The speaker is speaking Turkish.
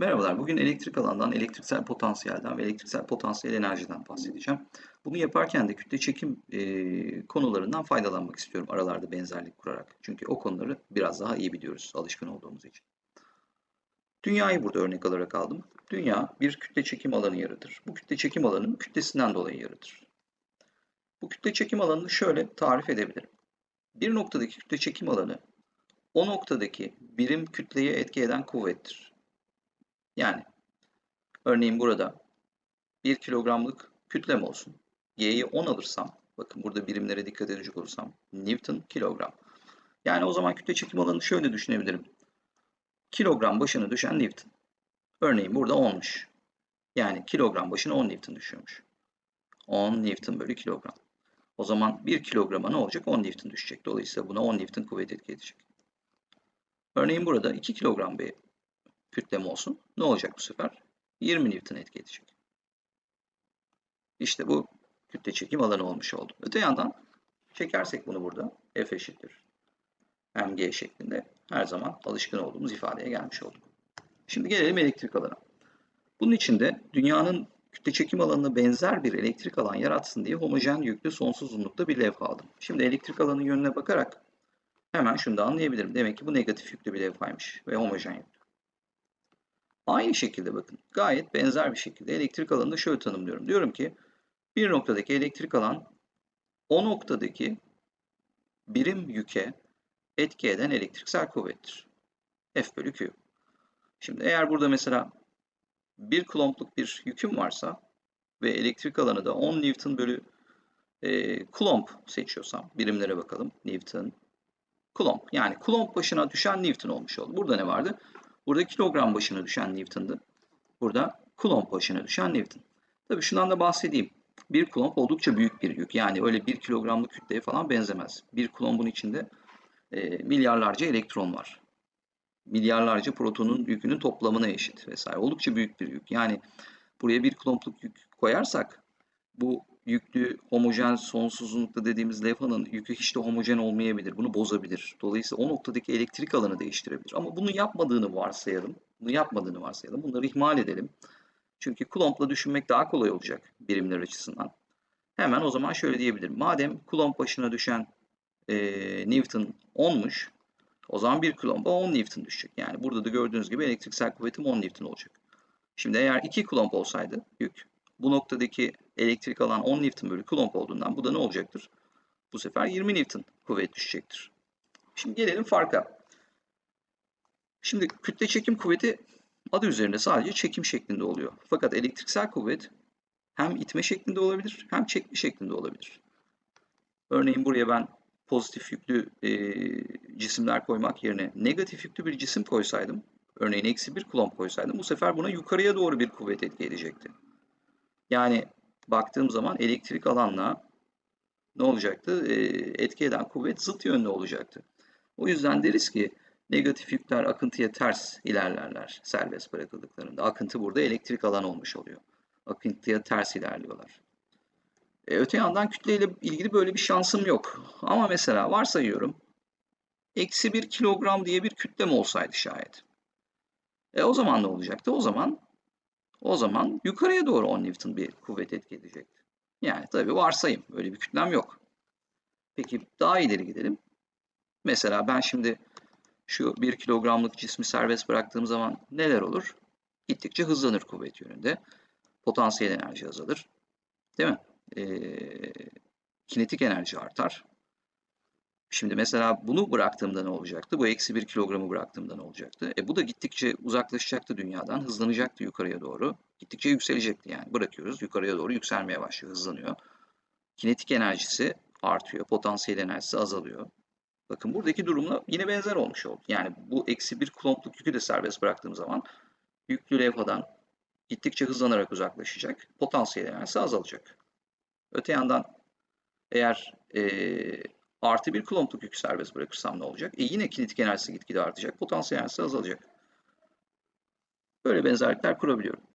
Merhabalar, bugün elektrik alandan, elektriksel potansiyelden ve elektriksel potansiyel enerjiden bahsedeceğim. Bunu yaparken de kütle çekim e, konularından faydalanmak istiyorum aralarda benzerlik kurarak. Çünkü o konuları biraz daha iyi biliyoruz alışkın olduğumuz için. Dünyayı burada örnek alarak aldım. Dünya bir kütle çekim alanı yaratır. Bu kütle çekim alanının kütlesinden dolayı yaratır. Bu kütle çekim alanını şöyle tarif edebilirim. Bir noktadaki kütle çekim alanı o noktadaki birim kütleye etki eden kuvvettir. Yani örneğin burada 1 kilogramlık kütlem olsun. Y'yi 10 alırsam, bakın burada birimlere dikkat edecek olursam, Newton kilogram. Yani o zaman kütle çekim alanını şöyle düşünebilirim. Kilogram başına düşen Newton. Örneğin burada 10'muş. Yani kilogram başına 10 Newton düşüyormuş. 10 Newton bölü kilogram. O zaman 1 kilograma ne olacak? 10 Newton düşecek. Dolayısıyla buna 10 Newton kuvvet etki edecek. Örneğin burada 2 kilogram bir kütlem olsun. Ne olacak bu sefer? 20 Newton etki edecek. İşte bu kütle çekim alanı olmuş oldu. Öte yandan çekersek bunu burada F eşittir. mg şeklinde her zaman alışkın olduğumuz ifadeye gelmiş olduk. Şimdi gelelim elektrik alana. Bunun için de dünyanın kütle çekim alanına benzer bir elektrik alan yaratsın diye homojen yüklü sonsuz uzunlukta bir levha aldım. Şimdi elektrik alanın yönüne bakarak hemen şunu da anlayabilirim. Demek ki bu negatif yüklü bir levhaymış ve homojen yüklü. Aynı şekilde bakın gayet benzer bir şekilde elektrik alanını şöyle tanımlıyorum. Diyorum ki bir noktadaki elektrik alan o noktadaki birim yüke etki eden elektriksel kuvvettir. F bölü Q. Şimdi eğer burada mesela bir kulompluk bir yüküm varsa ve elektrik alanı da 10 Newton bölü e, seçiyorsam birimlere bakalım. Newton, kulomb. Yani kulomb başına düşen Newton olmuş oldu. Burada ne vardı? Burada kilogram başına düşen Newton'dı. Burada kulomb başına düşen Newton. Tabii şundan da bahsedeyim. Bir kulomb oldukça büyük bir yük. Yani öyle bir kilogramlık kütleye falan benzemez. Bir kulombun içinde e, milyarlarca elektron var. Milyarlarca protonun yükünün toplamına eşit vesaire. Oldukça büyük bir yük. Yani buraya bir kulombluk yük koyarsak bu yüklü homojen sonsuz uzunlukta dediğimiz levhanın yükü hiç de homojen olmayabilir. Bunu bozabilir. Dolayısıyla o noktadaki elektrik alanı değiştirebilir. Ama bunu yapmadığını varsayalım. Bunu yapmadığını varsayalım. Bunları ihmal edelim. Çünkü Coulomb'la düşünmek daha kolay olacak birimler açısından. Hemen o zaman şöyle diyebilirim. Madem Coulomb başına düşen e, Newton 10'muş, o zaman 1 Coulomb'a 10 Newton düşecek. Yani burada da gördüğünüz gibi elektriksel kuvvetim 10 Newton olacak. Şimdi eğer 2 Coulomb olsaydı yük, bu noktadaki elektrik alan 10 Newton bölü Coulomb olduğundan bu da ne olacaktır? Bu sefer 20 Newton kuvvet düşecektir. Şimdi gelelim farka. Şimdi kütle çekim kuvveti adı üzerinde sadece çekim şeklinde oluyor. Fakat elektriksel kuvvet hem itme şeklinde olabilir hem çekme şeklinde olabilir. Örneğin buraya ben pozitif yüklü e, cisimler koymak yerine negatif yüklü bir cisim koysaydım, örneğin eksi bir kulomb koysaydım bu sefer buna yukarıya doğru bir kuvvet etki edecekti. Yani baktığım zaman elektrik alanla ne olacaktı? E, etki eden kuvvet zıt yönlü olacaktı. O yüzden deriz ki negatif yükler akıntıya ters ilerlerler serbest bırakıldıklarında. Akıntı burada elektrik alan olmuş oluyor. Akıntıya ters ilerliyorlar. E, öte yandan kütleyle ilgili böyle bir şansım yok. Ama mesela varsayıyorum eksi bir kilogram diye bir kütlem olsaydı şayet. E o zaman ne olacaktı? O zaman o zaman yukarıya doğru 10 Newton bir kuvvet etki edecekti. Yani tabii varsayım. Öyle bir kütlem yok. Peki daha ileri gidelim. Mesela ben şimdi şu 1 kilogramlık cismi serbest bıraktığım zaman neler olur? Gittikçe hızlanır kuvvet yönünde. Potansiyel enerji azalır. Değil mi? Ee, kinetik enerji artar. Şimdi mesela bunu bıraktığımda ne olacaktı? Bu eksi 1 kilogramı bıraktığımda ne olacaktı? E bu da gittikçe uzaklaşacaktı dünyadan. Hızlanacaktı yukarıya doğru. Gittikçe yükselecekti yani. Bırakıyoruz yukarıya doğru yükselmeye başlıyor, hızlanıyor. Kinetik enerjisi artıyor. Potansiyel enerjisi azalıyor. Bakın buradaki durumla yine benzer olmuş oldu. Yani bu eksi bir kulompluk yükü de serbest bıraktığım zaman yüklü levhadan gittikçe hızlanarak uzaklaşacak. Potansiyel enerjisi azalacak. Öte yandan eğer e, artı bir kulompluk yükü serbest bırakırsam ne olacak? E yine kinetik enerjisi gitgide artacak. Potansiyel enerjisi azalacak. Böyle benzerlikler kurabiliyorum.